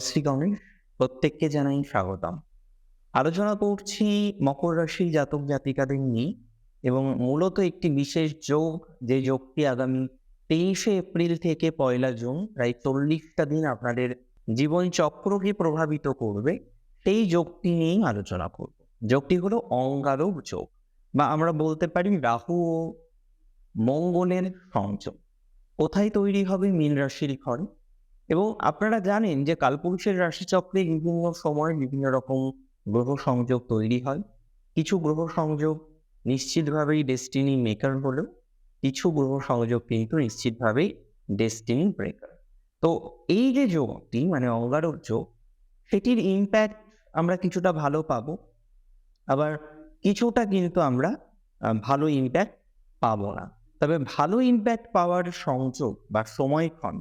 জয় শ্রী প্রত্যেককে জানাই স্বাগতম। আলোচনা করছি মকর রাশি জাতক জাতিকাদের নিয়ে এবং মূলত একটি বিশেষ যোগ, যে যোগটি আগামী তেইশে এপ্রিল থেকে পয়লা জুন, প্রায় চল্লিশটা দিন আপনাদের জীবন চক্রকে প্রভাবিত করবে, সেই যোগটি নিয়েই আলোচনা করব। যোগটি হলো অঙ্গারক যোগ বা আমরা বলতে পারি রাহু ও মঙ্গলের সংযোগ। কোথায় তৈরি হবে মীন রাশির ঘরে এবং আপনারা জানেন যে কালপুরুষের রাশিচক্রে বিভিন্ন সময় বিভিন্ন রকম গ্রহ সংযোগ তৈরি হয়। কিছু গ্রহ সংযোগ নিশ্চিতভাবেই ডেস্টিনি মেকার হলেও, কিছু গ্রহ সংযোগ কিন্তু নিশ্চিতভাবেই ডেস্টিনি ব্রেকার তো এই যে যোগটি মানে অঙ্গারক যোগ, সেটির ইম্প্যাক্ট আমরা কিছুটা ভালো পাবো। আবার কিছুটা কিন্তু আমরা ভালো ইম্প্যাক্ট পাবো না। তবে ভালো ইম্প্যাক্ট পাওয়ার সংযোগ বা সময়ক্ষণ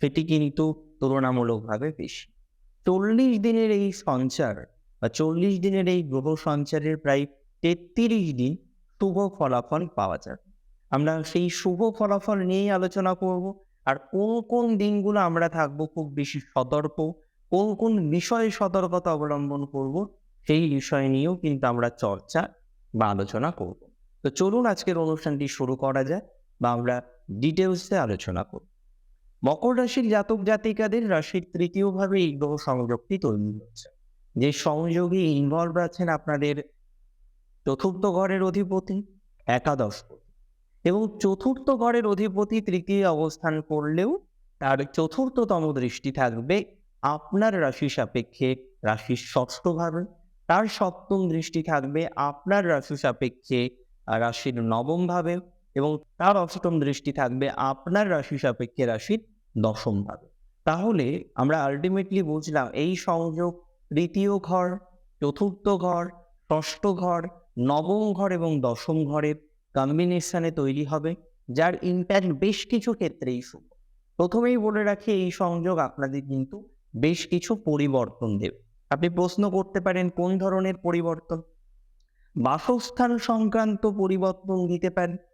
সেটি কিন্তু তুলনামূলকভাবে বেশি চল্লিশ দিনের এই সঞ্চার বা চল্লিশ দিনের এই গ্রহ সঞ্চারের প্রায় তেত্রিশ দিন শুভ ফলাফল পাওয়া যাবে আমরা সেই শুভ ফলাফল নিয়েই আলোচনা করব আর কোন কোন দিনগুলো আমরা থাকব খুব বেশি সতর্ক কোন কোন বিষয়ে সতর্কতা অবলম্বন করব সেই বিষয় নিয়েও কিন্তু আমরা চর্চা বা আলোচনা করব তো চলুন আজকের অনুষ্ঠানটি শুরু করা যায় বা আমরা ডিটেলসে আলোচনা করব মকর রাশির জাতক জাতিকাদের রাশির তৃতীয় ভাবে এই গ্রহ সংযোগটি তৈরি হচ্ছে। যে সংযোগে ইনভলভ আছেন আপনাদের চতুর্থ ঘরের অধিপতি, একাদশ এবং চতুর্থ ঘরের অধিপতি তৃতীয় অবস্থান করলেও তার চতুর্থতম দৃষ্টি থাকবে আপনার রাশি সাপেক্ষে রাশির ষষ্ঠ ভাবে তার সপ্তম দৃষ্টি থাকবে আপনার রাশি সাপেক্ষে রাশির নবম ভাবে। এবং তার অষ্টম দৃষ্টি থাকবে আপনার রাশি সাপেক্ষে রাশির দশম ভাবে। তাহলে আমরা আলটিমেটলি বুঝলাম এই সংযোগ তৃতীয় ঘর, চতুর্থ ঘর, ষষ্ঠ ঘর, নবম ঘর এবং দশম ঘরের কম্বিনেশনে তৈরি হবে, যার ইম্প্যাক্ট বেশ কিছু ক্ষেত্রেই শুভ। প্রথমেই বলে রাখি এই সংযোগ আপনাদের কিন্তু বেশ কিছু পরিবর্তন দেবে। আপনি প্রশ্ন করতে পারেন কোন ধরনের পরিবর্তন? বাসস্থান সংক্রান্ত পরিবর্তন দিতে পারে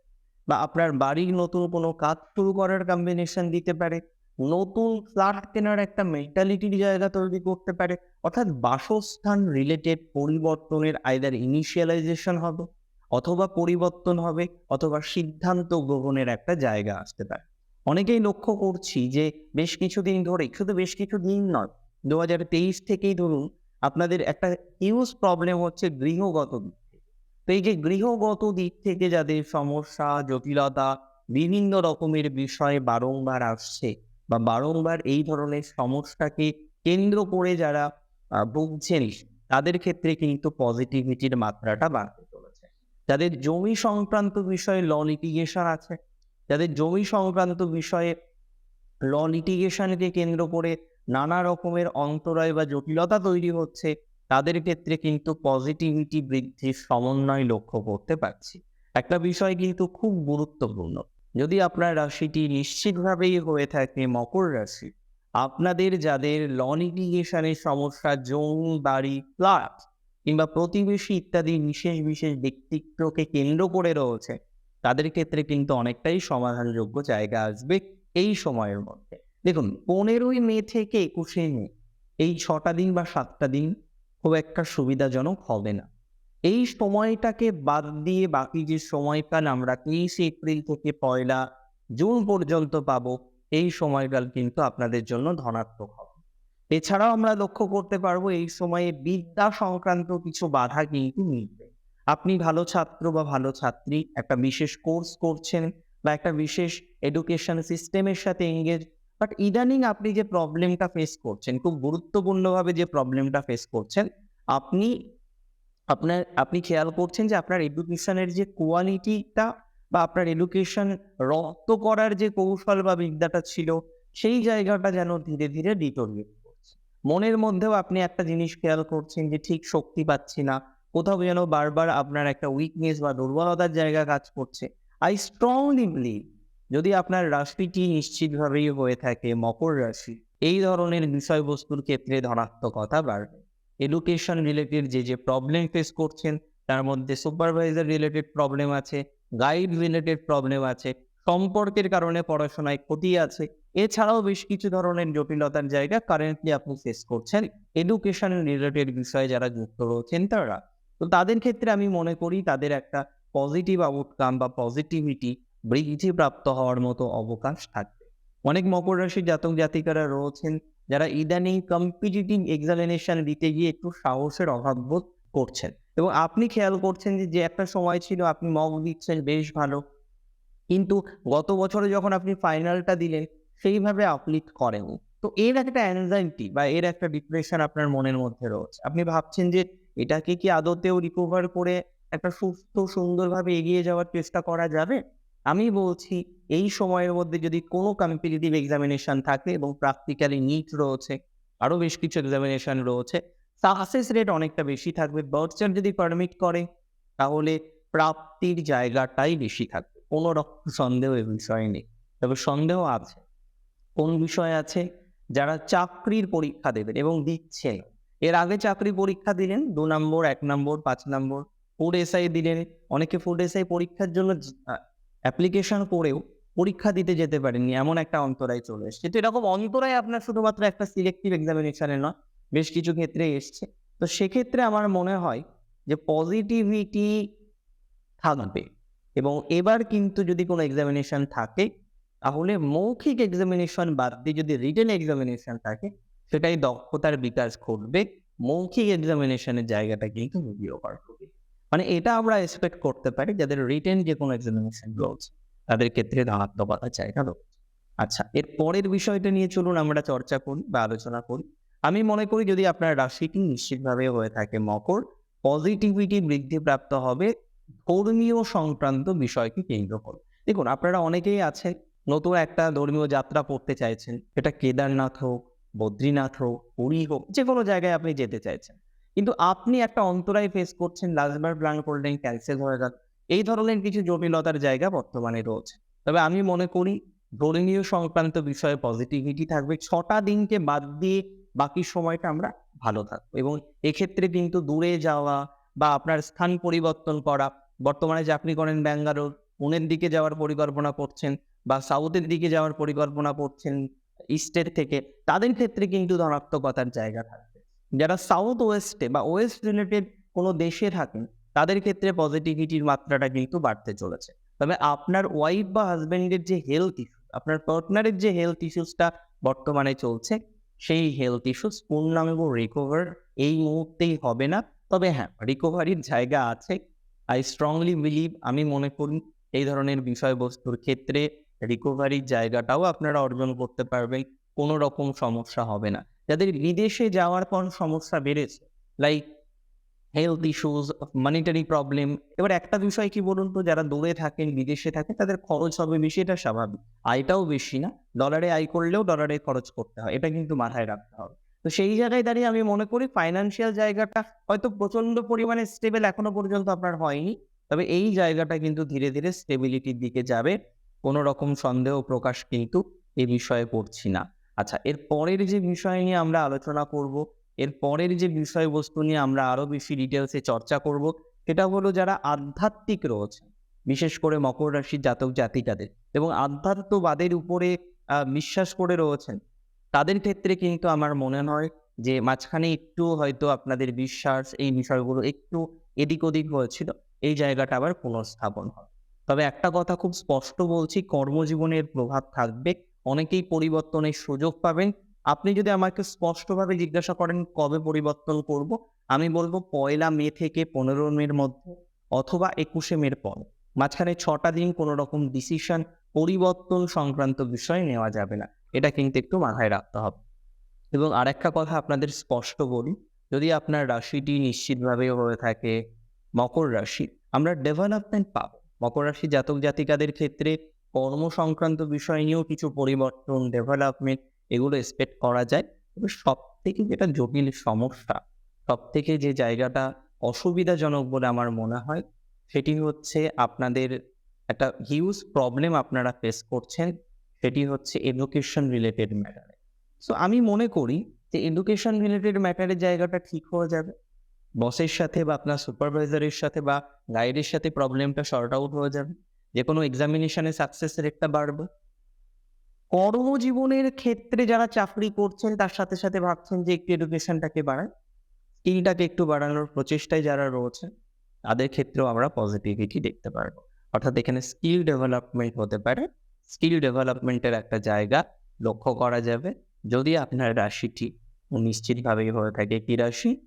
বা আপনার বাড়ির নতুন কোনো কাজ শুরু করার কম্বিনেশন দিতে পারে, নতুন ফ্ল্যাট কেনার একটা মেন্টালিটির জায়গা তৈরি করতে পারে, অর্থাৎ বাসস্থান রিলেটেড পরিবর্তনের আইদার ইনিশিয়ালাইজেশন হবে অথবা পরিবর্তন হবে অথবা সিদ্ধান্ত গ্রহণের একটা জায়গা আসতে পারে। অনেকেই লক্ষ্য করছি যে বেশ কিছুদিন ধরে শুধু বেশ কিছু দিন নয় দু হাজার তেইশ থেকেই ধরুন, আপনাদের একটা হিউজ প্রবলেম হচ্ছে গৃহগত দিক। তো এই যে গৃহগত দিক থেকে যাদের সমস্যা, জটিলতা বিভিন্ন রকমের বিষয়ে বারংবার আসছে বা বারংবার এই ধরনের সমস্যাকে কেন্দ্র করে যারা ভুগছেন, তাদের ক্ষেত্রে কিন্তু পজিটিভিটির মাত্রাটা বাড়তে চলেছে। যাদের জমি সংক্রান্ত বিষয়ে ল লিটিগেশন আছে, যাদের জমি সংক্রান্ত বিষয়ে ল লিটিগেশনকে কেন্দ্র করে নানা রকমের অন্তরায় বা জটিলতা তৈরি হচ্ছে তাদের ক্ষেত্রে কিন্তু পজিটিভিটি বৃদ্ধির সমন্বয় লক্ষ্য করতে পারছি। একটা বিষয় কিন্তু খুব গুরুত্বপূর্ণ। যদি আপনার রাশিটি নিশ্চিতভাবেই হয়ে থাকে মকর রাশি, আপনাদের যাদের লন ইরিগেশনের সমস্যা, জমি, বাড়ি ফ্ল্যাট কিংবা প্রতিবেশী ইত্যাদি বিশেষ বিশেষ ব্যক্তিত্বকে কেন্দ্র করে রয়েছে, তাদের ক্ষেত্রে কিন্তু অনেকটাই সমাধানযোগ্য জায়গা আসবে এই সময়ের মধ্যে। দেখুন, পনেরোই মে থেকে একুশে মে, এই ছটা দিন বা সাতটা দিন খুব একটা সুবিধাজনক হবে না। এই সময়টাকে বাদ দিয়ে বাকি যে সময়কাল আমরা তেইশে এপ্রিল থেকে পয়লা জুন পর্যন্ত পাবো, এই সময়কাল কিন্তু আপনাদের জন্য ধনাত্মক হবে। এছাড়াও আমরা লক্ষ্য করতে পারব এই সময়ে বিদ্যা সংক্রান্ত কিছু বাধা কিন্তু মিলবে। আপনি ভালো ছাত্র বা ভালো ছাত্রী একটা বিশেষ কোর্স করছেন বা একটা বিশেষ এডুকেশন সিস্টেমের সাথে এঙ্গেজ বাট ইদানিং আপনি যে প্রবলেমটা ফেস করছেন, খুব গুরুত্বপূর্ণভাবে যে প্রবলেমটা ফেস করছেন, আপনি, আপনার, আপনি খেয়াল করছেন যে আপনার এডুকেশনের যে কোয়ালিটিটা বা আপনার এডুকেশন রপ্ত করার যে কৌশল বা বিদ্যাটা ছিল, সেই জায়গাটা যেন ধীরে ধীরে ডিটোরিয়েট করছে। মনের মধ্যেও আপনি একটা জিনিস খেয়াল করছেন যে ঠিক শক্তি পাচ্ছি না, কোথাও যেন বারবার আপনার একটা উইকনেস বা দুর্বলতার জায়গা কাজ করছে। আই স্ট্রংলি বিলিভ যদি আপনার রাশিটি নিশ্চিতভাবেই হয়ে থাকে মকর রাশি, এই ধরনের বিষয়বস্তুর ক্ষেত্রে ধনাত্মকতা বাড়বে। এডুকেশন রিলেটেড যে যে প্রবলেম ফেস করছেন, তার মধ্যে সুপারভাইজার রিলেটেড প্রবলেম আছে গাইড রিলেটেড প্রবলেম আছে, সম্পর্কের কারণে পড়াশোনায় ক্ষতি আছে, এছাড়াও বেশ কিছু ধরনের জটিলতার জায়গা কারেন্টলি আপনি ফেস করছেন এডুকেশন রিলেটেড বিষয়ে যারা যুক্ত রয়েছেন তারা। তো তাদের ক্ষেত্রে আমি মনে করি তাদের একটা পজিটিভ আউটকাম বা পজিটিভিটি বৃদ্ধিপ্রাপ্ত হওয়ার মতো অবকাশ থাকবে। অনেক মকর রাশির জাতক জাতিকারা রয়েছেন যারা ইদানিং কম্পিটিটিভ এক্সামিনেশন দিতে গিয়ে একটু সাহসের অভাব বোধ করছেন। এবং আপনি খেয়াল করছেন যে একটা সময় ছিল আপনি মগ দিচ্ছেন, বেশ ভালো। কিন্তু গত বছরে যখন আপনি ফাইনালটা দিলেন, সেইভাবে আপলিট করেনি তো এর একটা অ্যাংজাইটি বা এর একটা ডিপ্রেশন আপনার মনের মধ্যে রয়েছে। আপনি ভাবছেন যে, এটাকে কি আদতেও রিকভার করে একটা সুস্থ, সুন্দরভাবে এগিয়ে যাওয়ার চেষ্টা করা যাবে? আমি বলছি, এই সময়ের মধ্যে যদি কোনো কম্পিটিটিভ এক্সামিনেশন থাকে এবং প্র্যাকটিক্যালি নিট রয়েছে আরও বেশ কিছু এক্সামিনেশন রয়েছে সাকসেস রেট অনেকটা বেশি থাকবে। বার্থচার যদি পারমিট করে, তাহলে প্রাপ্তির জায়গাটাই বেশি থাকবে। কোনো রকম সন্দেহ এ বিষয়ে নেই। তবে সন্দেহ আছে। কোন বিষয় আছে? যারা চাকরির পরীক্ষা দেবেন এবং দিচ্ছে এর আগে চাকরি পরীক্ষা দিলেন, দু নম্বর, এক নম্বর, পাঁচ নম্বর ফুড এসআই দিলেন। অনেকে ফুড এসআই পরীক্ষার জন্য অ্যাপ্লিকেশন করেও পরীক্ষা দিতে যেতে পারেননি, এমন একটা অন্তরায় চলে এসছে। তো এরকম অন্তরায় আপনার শুধুমাত্র একটা সিলেক্টিভ এক্সামিনেশনে নয়, বেশ কিছু ক্ষেত্রে এসছে। তো সেক্ষেত্রে আমার মনে হয় যে পজিটিভিটি থাকবে এবং এবার কিন্তু যদি কোনো এক্সামিনেশন থাকে, তাহলে মৌখিক এক্সামিনেশন বাদ দিয়ে যদি রিটেন এক্সামিনেশন থাকে, সেটাই দক্ষতার বিকাশ ঘটবে। মৌখিক এক্সামিনেশনের জায়গাটা কিন্তু মিডিওকার হবে মানে এটা আমরা এক্সপেক্ট করতে পারি যাদের রিটেন যে কোনো এক্সামিনেশন রয়েছে তাদের ক্ষেত্রে ধনাত্মকতার জায়গা রয়েছে আচ্ছা এর পরের বিষয়টা নিয়ে চলুন, আমরা চর্চা করি বা আলোচনা করি। আমি মনে করি যদি আপনার রাশিটি নিশ্চিতভাবে হয়ে থাকে মকর পজিটিভিটি বৃদ্ধিপ্রাপ্ত হবে ধর্মীয় সংক্রান্ত বিষয়কে কেন্দ্র করে। দেখুন, আপনারা অনেকেই আছে নতুন একটা ধর্মীয় যাত্রা করতে চাইছেন এটা কেদারনাথ হোক, বদ্রীনাথ হোক, পুরী হোক যে কোনো জায়গায় আপনি যেতে চাইছেন। কিন্তু আপনি একটা অন্তরায় ফেস করছেন লাস্টবার প্ল্যান করলেন ক্যান্সেল হয়ে গেল এই ধরনের কিছু জটিলতার জায়গা বর্তমানে রয়েছে। তবে আমি মনে করি, ধর্মীয় সংক্রান্ত বিষয়ে পজিটিভিটি থাকবে। ছটা দিনকে বাদ দিয়ে বাকি সময়টা আমরা ভালো থাকব। এবং এক্ষেত্রে কিন্তু দূরে যাওয়া বা আপনার স্থান পরিবর্তন করা, বর্তমানে যে আপনি করেন ব্যাঙ্গালোর পুনের দিকে যাওয়ার পরিকল্পনা করছেন বা সাউথের দিকে যাওয়ার পরিকল্পনা করছেন ইস্টের থেকে, তাদের ক্ষেত্রে কিন্তু ধনাত্মকতার জায়গা থাকবে। যারা সাউথ ওয়েস্টে বা ওয়েস্ট রিলেটেড কোনো দেশে থাকেন, তাদের ক্ষেত্রে পজিটিভিটির মাত্রাটা কিন্তু বাড়তে চলেছে। তবে আপনার ওয়াইফ বা হাজবেন্ডের যে হেলথ ইস্যু আপনার পার্টনারের যে হেলথ ইস্যুসটা বর্তমানে চলছে, সেই হেলথ ইস্যুস পূর্ণাঙ্গ রিকভার এই মুহূর্তেই হবে না। তবে হ্যাঁ রিকভারির জায়গা আছে। আই স্ট্রংলি বিলিভ আমি মনে করি এই ধরনের বিষয়বস্তুর ক্ষেত্রে রিকভারির জায়গাটাও আপনারা অর্জন করতে পারবেন, কোনো রকম সমস্যা হবে না। যাদের বিদেশে যাওয়ার পর সমস্যা বেড়েছে like health issues monetary problem এবার একটা বিষয় কি বলুন তো, যারা দূরে থাকেন, বিদেশে থাকেন, তাদের খরচ হবে বেশি, এটা স্বাভাবিক। আয়টাও বেশি না ডলারে আয় করলেও ডলারে খরচ করতে হয়, এটা কিন্তু মাথায় রাখতে হবে। তো সেই জায়গায় দাঁড়িয়ে আমি মনে করি ফাইন্যান্সিয়াল জায়গাটা হয়তো প্রচণ্ড পরিমাণে স্টেবল এখনও পর্যন্ত আপনার হয়নি, তবে এই জায়গাটা কিন্তু ধীরে ধীরে স্টেবিলিটির দিকে যাবে কোনো রকম সন্দেহ প্রকাশ কিন্তু এ বিষয়ে করছি না। আচ্ছা এর পরের যে বিষয় নিয়ে আমরা আলোচনা করব, এর পরের যে বিষয়বস্তু নিয়ে আমরা আরও বেশি ডিটেলসে চর্চা করব, সেটা হলো যারা আধ্যাত্মিক রয়েছে, বিশেষ করে মকর রাশির জাতক জাতিকাদের এবং আধ্যাত্মবাদের উপরে বিশ্বাস করে রয়েছেন, তাদের ক্ষেত্রে কিন্তু আমার মনে হয় যে মাঝখানে একটু হয়তো আপনাদের বিশ্বাস এই বিষয়গুলো একটু এদিক ওদিক হয়েছিল, এই জায়গাটা আবার পুনঃস্থাপন হয় তবে একটা কথা খুব স্পষ্ট বলছি, কর্মজীবনের প্রভাব থাকবে অনেকেই পরিবর্তনের সুযোগ পাবেন। আপনি যদি আমাকে স্পষ্টভাবে জিজ্ঞাসা করেন, কবে পরিবর্তন করব? আমি বলব, পয়লা মে থেকে পনেরো মের মধ্যে অথবা একুশে মের পর। মাঝখানে ছটা দিন কোনো রকম ডিসিশন পরিবর্তন সংক্রান্ত বিষয় নেওয়া যাবে না। এটা কিন্তু একটু মাথায় রাখতে হবে। এবং আরেকটা কথা আপনাদের স্পষ্ট বলি, যদি আপনার রাশিটি নিশ্চিতভাবে হয়ে থাকে, মকর রাশি, আমরা ডেভেলপমেন্ট পাবো। মকর রাশি জাতক জাতিকাদের ক্ষেত্রে কর্ম সংক্রান্ত বিষয় নিয়েও কিছু পরিবর্তন ডেভেলপমেন্ট এগুলো এক্সপেক্ট করা যায়। তবে সব থেকে যেটা জটিল সমস্যা সব থেকে যে জায়গাটা অসুবিধাজনক বলে আমার মনে হয়, সেটি হচ্ছে আপনাদের একটা হিউজ প্রবলেম আপনারা ফেস করছেন, সেটি হচ্ছে এডুকেশন রিলেটেড ম্যাটারে সো আমি মনে করি যে এডুকেশন রিলেটেড ম্যাটারের জায়গাটা ঠিক হয়ে যাবে। বসের সাথে বা আপনার সুপারভাইজারের সাথে বা গাইডের সাথে প্রবলেমটা শর্ট আউট হয়ে যাবে। যে কোনো এক্সামিনেশনে সাকসেস রেটটা বাড়বে। কর্মজীবনের ক্ষেত্রে যারা চাকরি করছেন, তার সাথে সাথে ভাবছেন যে একটু এডুকেশনটাকে বাড়ান। স্কিলটাকে একটু বাড়ানোর প্রচেষ্টায় যারা রয়েছেন, তাদের ক্ষেত্রেও আমরা পজিটিভিটি দেখতে পারব। অর্থাৎ এখানে স্কিল ডেভেলপমেন্ট হতে পারে। স্কিল ডেভেলপমেন্টের একটা জায়গা লক্ষ্য করা যাবে। যদি আপনার রাশিটি নিশ্চিতভাবেই হয়ে থাকে কি রাশি?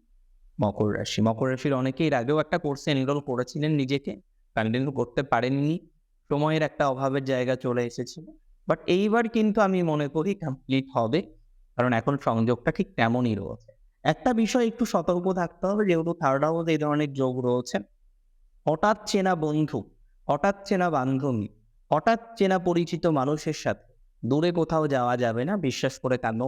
মকর রাশি। মকর রাশির অনেকেই আগেও একটা কোর্সে এনরোল করেছিলেন নিজেকে। কন্টিনিউ করতে পারেননি। সময়ের একটা অভাবের জায়গা চলে এসেছিল বাট এইবার কিন্তু আমি মনে করি কমপ্লিট হবে, কারণ এখন সংযোগটা ঠিক তেমনই রয়েছে। একটা বিষয় একটু সতর্ক থাকতে হবে, যেহেতু থার্ড হাউস এই ধরনের যোগ রয়েছে। হঠাৎ চেনা বন্ধু, হঠাৎ চেনা বান্ধবী, হঠাৎ চেনা পরিচিত মানুষের সাথে দূরে কোথাও যাওয়া যাবে না, বিশ্বাস করে কেন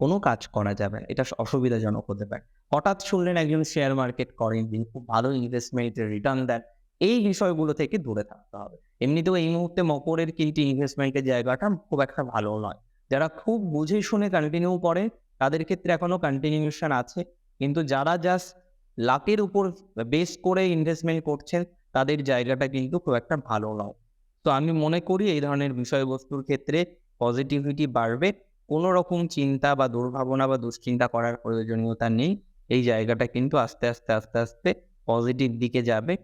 কোনো কাজ করা যাবে এটা অসুবিধাজনক হতে পারে। হঠাৎ শুনলেন একজন শেয়ার মার্কেট করেন যিনি খুব ভালো ইনভেস্টমেন্টের রিটার্ন দেন। এই বিষয়গুলো থেকে দূরে থাকতে হবে। এমনিতেও এই মুহূর্তে মকরের কিন্তু ইনভেস্টমেন্টের জায়গাটা খুব একটা ভালো নয়। যারা খুব বুঝে শুনে কন্টিনিউ করে, তাদের ক্ষেত্রে এখনও কন্টিনিউশন আছে। কিন্তু যারা জাস্ট লাকের উপর বেস করে ইনভেস্টমেন্ট করছেন, তাদের জায়গাটা কিন্তু খুব একটা ভালো নয়। তো আমি মনে করি এই ধরনের বিষয়বস্তুর ক্ষেত্রে পজিটিভিটি বাড়বে। কোনো রকম চিন্তা বা দুর্ভাবনা বা দুশ্চিন্তা করার প্রয়োজনীয়তা নেই। এই জায়গাটা কিন্তু আস্তে আস্তে আস্তে আস্তে পজিটিভ দিকে যাবে।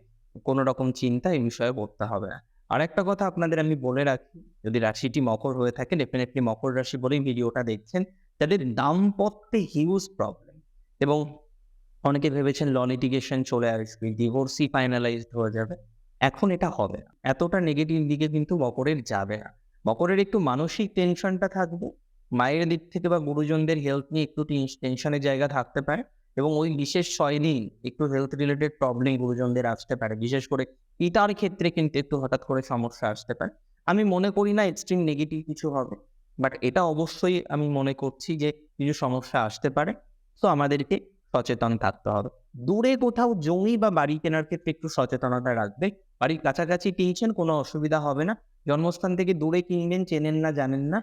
কোনো রকম চিন্তা এই বিষয়ে করতে হবে। না আর একটা কথা আপনাদের আমি বলে রাখি, যদি রাশিটি মকর হয়ে থাকে ডেফিনেটলি মকর রাশি বলেই ভিডিওটা দেখছেন, তাদের দাম্পত্যে হিউজ প্রবলেম এবং অনেকে ভেবেছেন ল লিটিগেশন চলে আসবে ডিভোর্সই ফাইনালাইজড হয়ে যাবে। এখন এটা হবে না। এতটা নেগেটিভ দিকে কিন্তু মকরের যাবে না। মকরের একটু মানসিক টেনশনটা থাকবে, মায়ের দিক থেকে বা গুরুজনদের হেলথ নিয়ে একটু টেনশনের জায়গা থাকতে পারে। এবং ওই বিশেষ ছয় দিন একটু হেলথ রিলেটেড প্রবলেম গুরুজনদের আসতে পারে। বিশেষ করে পিতার ক্ষেত্রে কিন্তু একটু হঠাৎ করে সমস্যা আসতে পারে। আমি মনে করি না এক্সট্রিম নেগেটিভ কিছু হবে বাট এটা অবশ্যই আমি মনে করছি যে কিছু সমস্যা আসতে পারে তো আমাদেরকে সচেতন থাকতে হবে। দূরে কোথাও জমি বা বাড়ি কেনার ক্ষেত্রে একটু সচেতনতা রাখবে। বাড়ির কাছাকাছি কিনছেন, কোনো অসুবিধা হবে না। জন্মস্থান থেকে দূরে কিনবেন, চেনেন না, জানেন না।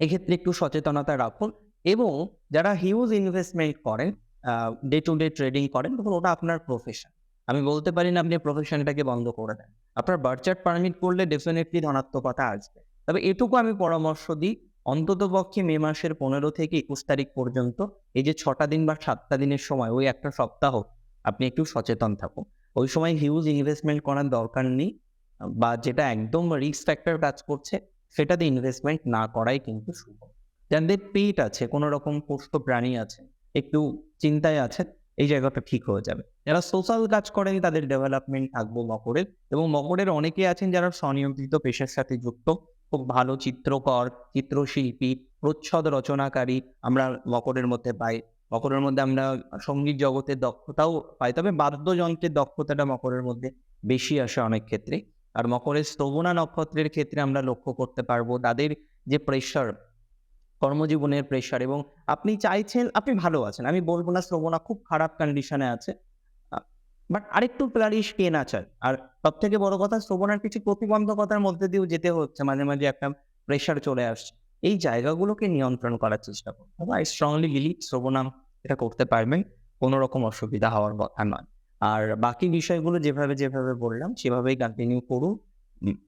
এক্ষেত্রে একটু সচেতনতা রাখুন এবং যারা হিউজ ইনভেস্টমেন্ট করেন ডে টু ডে ট্রেডিং করেন, তখন ওটা আপনার প্রফেশন আমি বলতে পারি না আপনি প্রফেশনটাকে বন্ধ করে দেন। আপনার বার্চার্ট পারমিট করলে ডেফিনেটলি ধনাত্মকতা আসবে। তবে এটুকু আমি পরামর্শ দিই অন্তত পক্ষে মে মাসের পনেরো থেকে একুশ তারিখ পর্যন্ত, এই যে ছটা দিন বা সাতটা দিনের সময়, ওই একটা সপ্তাহ আপনি একটু সচেতন থাকুন। ওই সময় হিউজ ইনভেস্টমেন্ট করার দরকার নেই, বা যেটা একদম রিস্ক ফ্যাক্টর কাজ করছে, সেটাতে ইনভেস্টমেন্ট না করাই কিন্তু শুভ। যাদের পেট আছে, কোনো রকম পোষ্য প্রাণী আছে একটু চিন্তায় আছে, এই জায়গাটা ঠিক হয়ে যাবে। যারা সোশ্যাল কাজ করেন, তাদের ডেভেলপমেন্ট থাকব মকরের এবং মকরের অনেকে আছেন যারা স্বনিয়ন্ত্রিত পেশার সাথে যুক্ত। খুব ভালো চিত্রকর, চিত্রশিল্পী, প্রচ্ছদ রচনাকারী আমরা মকরের মধ্যে পাই। মকরের মধ্যে আমরা সংগীত জগতের দক্ষতাও পাই, তবে বাদ্যযন্ত্রের দক্ষতাটা মকরের মধ্যে বেশি আসে অনেক ক্ষেত্রে। আর মকরের শ্রবণা নক্ষত্রের ক্ষেত্রে আমরা লক্ষ্য করতে পারব, তাদের যে প্রেশার কর্মজীবনের প্রেশার এবং আপনি চাইছেন, আপনি ভালো আছেন। আমি বলব না শ্রবণা খুব খারাপ কন্ডিশনে আছে। বাট আরেকটু ফ্লারিশ কে না চায় আর সব থেকে বড় কথা, শ্রবণার কিছু প্রতিবন্ধকতার মধ্যে দিয়েও যেতে হচ্ছে, মাঝে মাঝে একটা প্রেশার চলে আসছে। এই জায়গাগুলোকে নিয়ন্ত্রণ করার চেষ্টা করতে হবে আই স্ট্রংলি বিলিভ শ্রবণাম এটা করতে পারবেন, কোনো রকম অসুবিধা হওয়ার কথা নয়। আর বাকি বিষয়গুলো যেভাবে যেভাবে বললাম, সেভাবেই কন্টিনিউ করুন।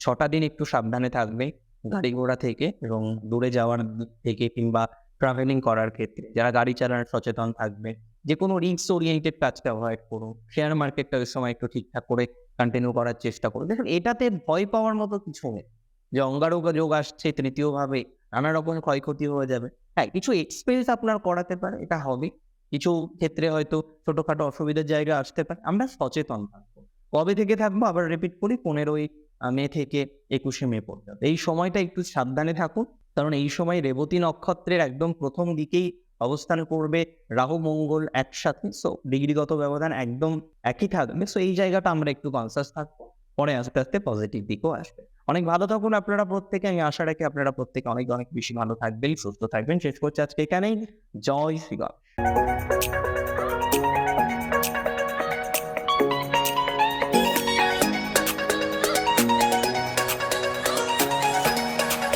ছটা দিন একটু সাবধানে থাকবে গাড়ি ঘোড়া থেকে এবং দূরে যাওয়ার থেকে কিংবা ট্রাভেলিং করার ক্ষেত্রে। যারা গাড়ি চালানোর সচেতন থাকবে যে কোনো রিস্ক ওরিয়েন্টেড কাজটা অ্যাভয়েড করুন শেয়ার মার্কেটটা ওই সময় একটু ঠিকঠাক করে কন্টিনিউ করার চেষ্টা করুন। দেখুন, এটাতে ভয় পাওয়ার মতো কিছু নেই। যে অঙ্গারোগ যোগ আসছে, তৃতীয়ভাবে নানা রকম ক্ষয়ক্ষতি হয়ে যাবে। হ্যাঁ কিছু এক্সপেরিয়েন্স আপনার করাতে পারে, এটা হবে। কিছু ক্ষেত্রে হয়তো ছোটোখাটো অসুবিধার জায়গা আসতে পারে। আমরা সচেতন থাকব। কবে থেকে থাকব? আবার রিপিট করি, পনেরোই মে থেকে একুশে মে পর্যন্ত। এই সময়টা একটু সাবধানে থাকুন, কারণ এই সময় রেবতী নক্ষত্রের একদম প্রথম দিকেই অবস্থান করবে রাহু, মঙ্গল একসাথে। সো ডিগ্রিগত ব্যবধান একদম একই থাকবে। সো এই জায়গাটা আমরা একটু কনসাস থাকব, পরে আস্তে আস্তে পজিটিভ দিকও আসবে। অনেক ভালো থাকুন আপনারা প্রত্যেকে, আমি আশা রাখি আপনারা প্রত্যেকে অনেক অনেক বেশি ভালো থাকবেন, সুস্থ থাকবেন। শেষ করছি আজকে এখানেই। জয় শ্রী